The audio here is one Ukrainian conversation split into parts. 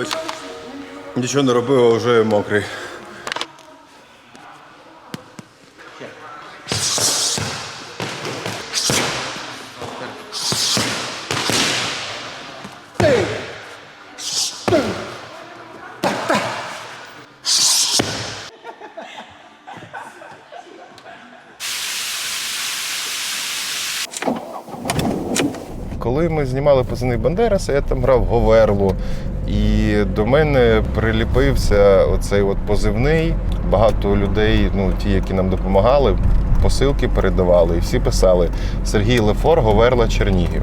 Ось нічого не робив, а вже мокрий. Коли ми знімали позивний Бандераса, я там грав Говерлу. І до мене приліпився оцей от позивний. Багато людей, ну ті, які нам допомагали, посилки передавали, і всі писали Сергій Лефор, Говерла, Чернігів.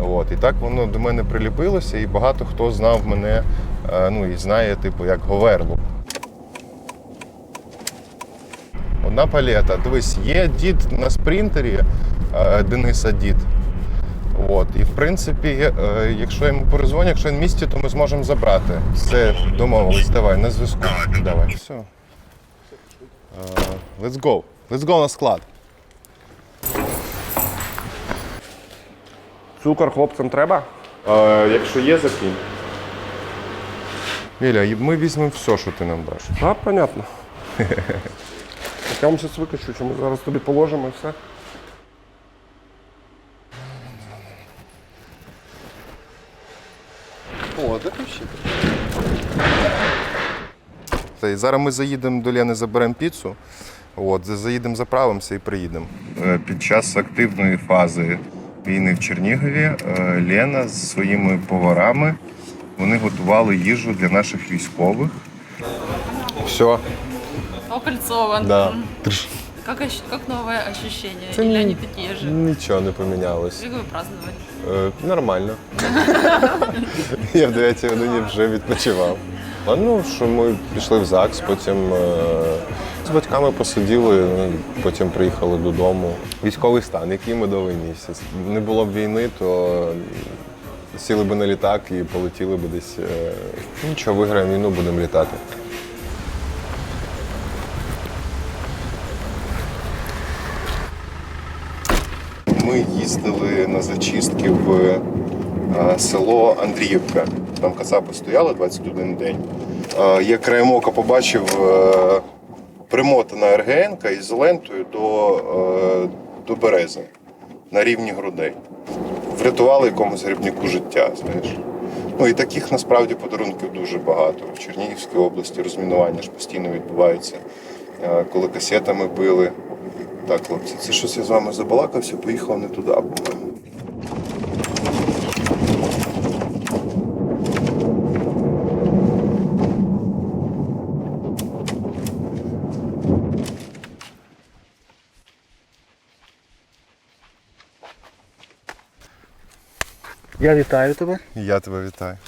От, і так воно до мене приліпилося, і багато хто знав мене, е, ну і знає, типу, як Говерлу. Одна палета. Дивись, є дід на спринтері е, Дениса Дід. От, і в принципі, е, якщо йому перезвоню, якщо він в місті, то ми зможемо забрати. Все, домовились, давай, на зв'язку. Давай. Все. Let's go. Let's go на склад. Цукор хлопцям треба? Е, якщо є, закинь. Віля, ми візьмемо все, що ти нам даш. А, понятно. Так я вам зараз викачу, що ми зараз тобі положимо і все. О, закричи. І зараз ми заїдемо до Лени, заберемо піцу. От, заїдемо, заправимося і приїдемо. Е, Під час активної фази війни в Чернігові е, Лена з своїми поварами вони готували їжу для наших військових. Все. Окольцован. Да. Как, ощ- как новое ощущение? Или не- они такие же? Нічого не помінялось. Как вы праздновали? Е, нормально. Я в 9 годині вже відпочивав. А ну, що ми пішли в ЗАГС, потім е, з батьками посиділи, ну, потім приїхали додому. Військовий стан, який медовий місяць. Не було б війни, то сіли б на літак і полетіли б десь. е, Нічого, виграємо війну, будемо літати. Ми їздили на зачистки в е, село Андріївка. Там кацапи стояли 21 день. Е, Я краєм ока побачив е, примотана РГН із лентою до, до берези на рівні грудей. Врятували якомусь грибнику життя, знаєш. Ну і таких насправді подарунків дуже багато. В Чернігівській області розмінування ж постійно відбувається. Коли касетами били. Так, хлопці, це щось я з вами забалакався, поїхав не туди, по-моєму. Я вітаю тебе. Я тебе вітаю.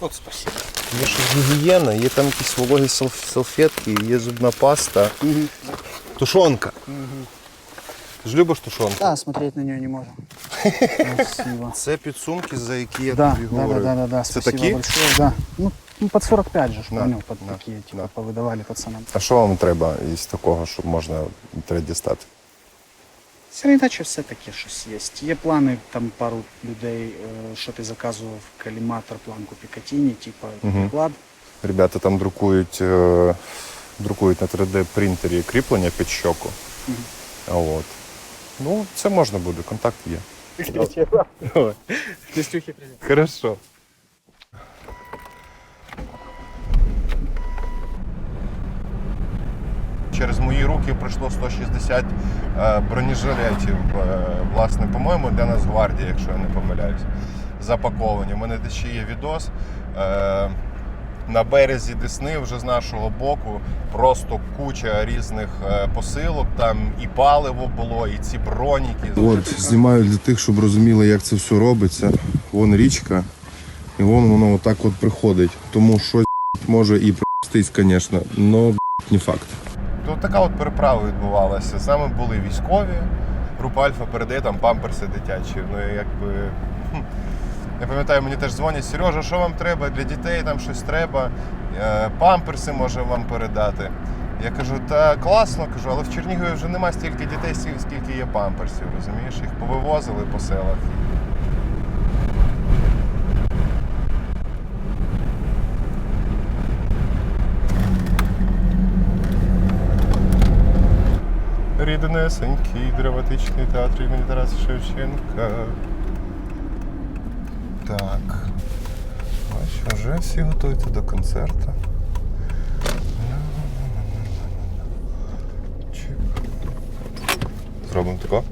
От спасибо. Є ж гігієна, є там якісь вологі салф- салфетки, є зубна паста. Тушонка. Ти ж любиш тушонку? Да, смотреть на нее не можем. Спасибо. Це підсумки, за які я Да, тобі да, да, говорю. да, да, да. Це Спасибо такі? большое. Да. Ну, ну, под 45 же, ж, На, понял, под на, такие, типа, на. повыдавали пацанам. А що вам треба із такого, щоб можна треба дістати? Середача все таке щось є. Є плани, там пару людей, е, що ти заказував каліматор, планку Пікатіні, типа приклад. Ребята там друкують, е, друкують на 3D принтері кріплення під щоку. А от. Ну, це можна буде, контакт є. Хорошо. Через мої руки пройшло 160 е, бронежилетів. е, Власне, по-моєму, для Нацгвардії, якщо я не помиляюсь, запаковані. У мене ще є відос. е, На березі Десни, вже з нашого боку, просто куча різних посилок. Там і паливо було, і ці броніки. От, знімаю для тих, щоб розуміли, як це все робиться. Вон річка, і вон воно отак от приходить. Тому що може і простись, звісно, але не факт. То така от переправа відбувалася. Нами були військові. Група Альфа передає там памперси дитячі. Ну якби. Я пам'ятаю, мені теж дзвонять, Сережа, що вам треба? Для дітей там щось треба. Е, Памперси може вам передати. Я кажу, та класно, кажу, але в Чернігові вже нема стільки дітей, скільки є памперсів, розумієш? Їх повивозили по селах. Ріднесенький драматичний театр імені Тараса Шевченка. Так. Бачу, вже всі готуються до концерту. Зробимо тако.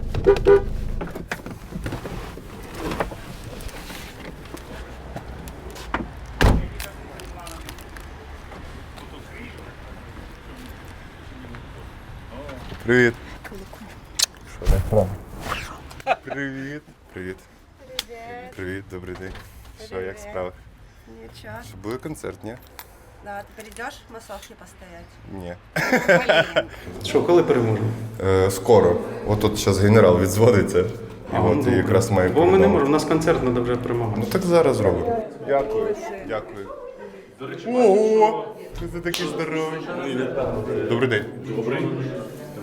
Привіт. Що так правда? Привіт. Привіт. Привіт, добрий день. Що, як справи? Ничего. Чи буде концерт, ні? Да, ты придешь массовки постоять? Ні. Що, коли переможемо? Е, скоро. От тут зараз генерал відзводиться. І от добре. якраз має Бо ми не можемо, у нас концерт треба вже перемагати. Ну так зараз зробимо. Дякую. Дякую. Ого! Ти такий здоровий. Добрий день. Добрий.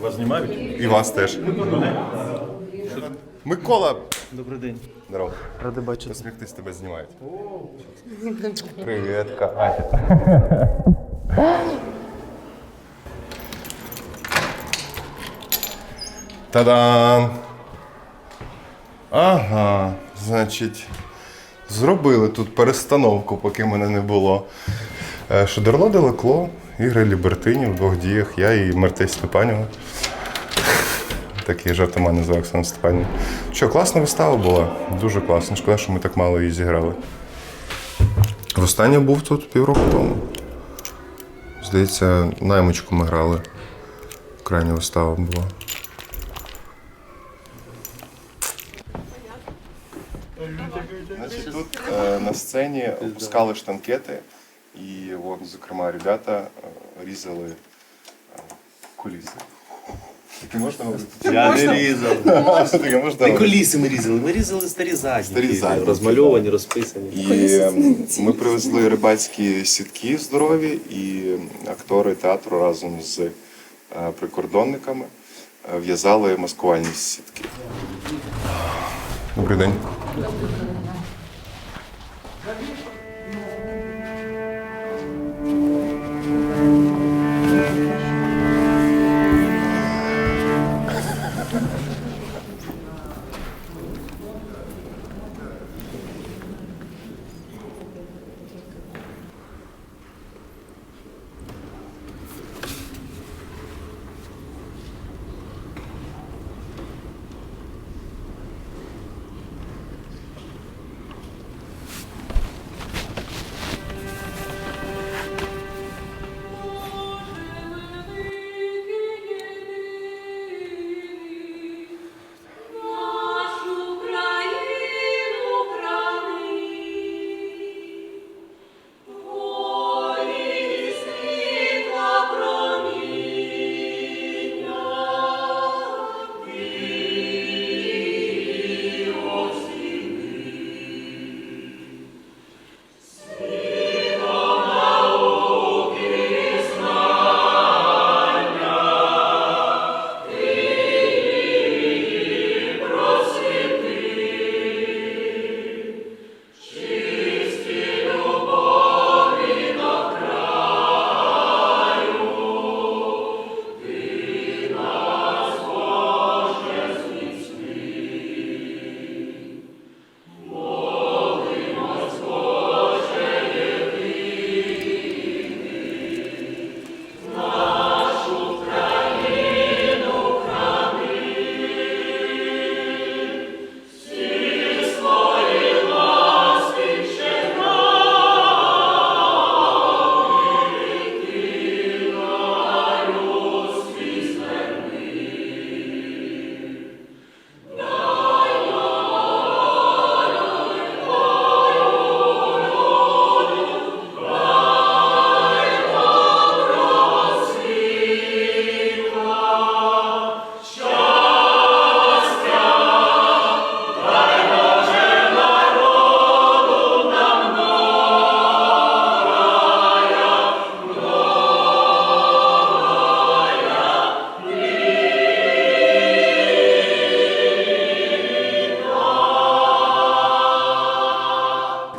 Вас знімають? І вас теж. Микола. Добрий день. Здорово. Ради бачити. Посміхтись тебе знімають. Привіт, Катя. Та-дам! Ага, значить, зробили тут перестановку, поки мене не було. Е, Шодерло де Лекло, ігри Лібертині в двох діях, я і Мартись Степанєва. Такий жартоман за Оксана Степанівна. Що, класна вистава була? Дуже класна. Шкода, що ми так мало її зіграли. Востаннє був тут півроку тому. Здається, наймичку ми грали. Крайня вистава була. Значить, тут е, на сцені опускали штанкети, і вон, зокрема, ребята е, різали е, куліси. Таке можна говорити? Я не різав. Таке можна говорити? коліси ми різали, ми різали старі задні. Старі задні. Розмальовані, розписані. І ем, ми привезли рибацькі сітки здорові, і актори театру разом з е, прикордонниками е, в'язали маскувальні сітки. Добрий день.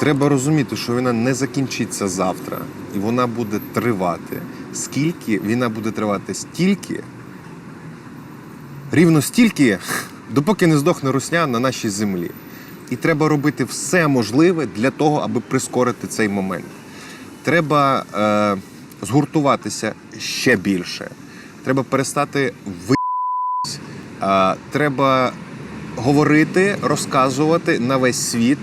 Треба розуміти, що війна не закінчиться завтра, і вона буде тривати. Скільки війна буде тривати стільки, рівно стільки, допоки не здохне русня на нашій землі. І треба робити все можливе для того, аби прискорити цей момент. Треба е, згуртуватися ще більше. Треба перестати ви. Е, треба говорити, розказувати на весь світ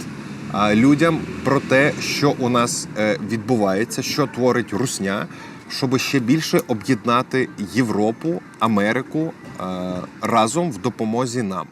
людям про те, що у нас е, відбувається, що творить русня, щоб ще більше об'єднати Європу, Америку е, разом в допомозі нам.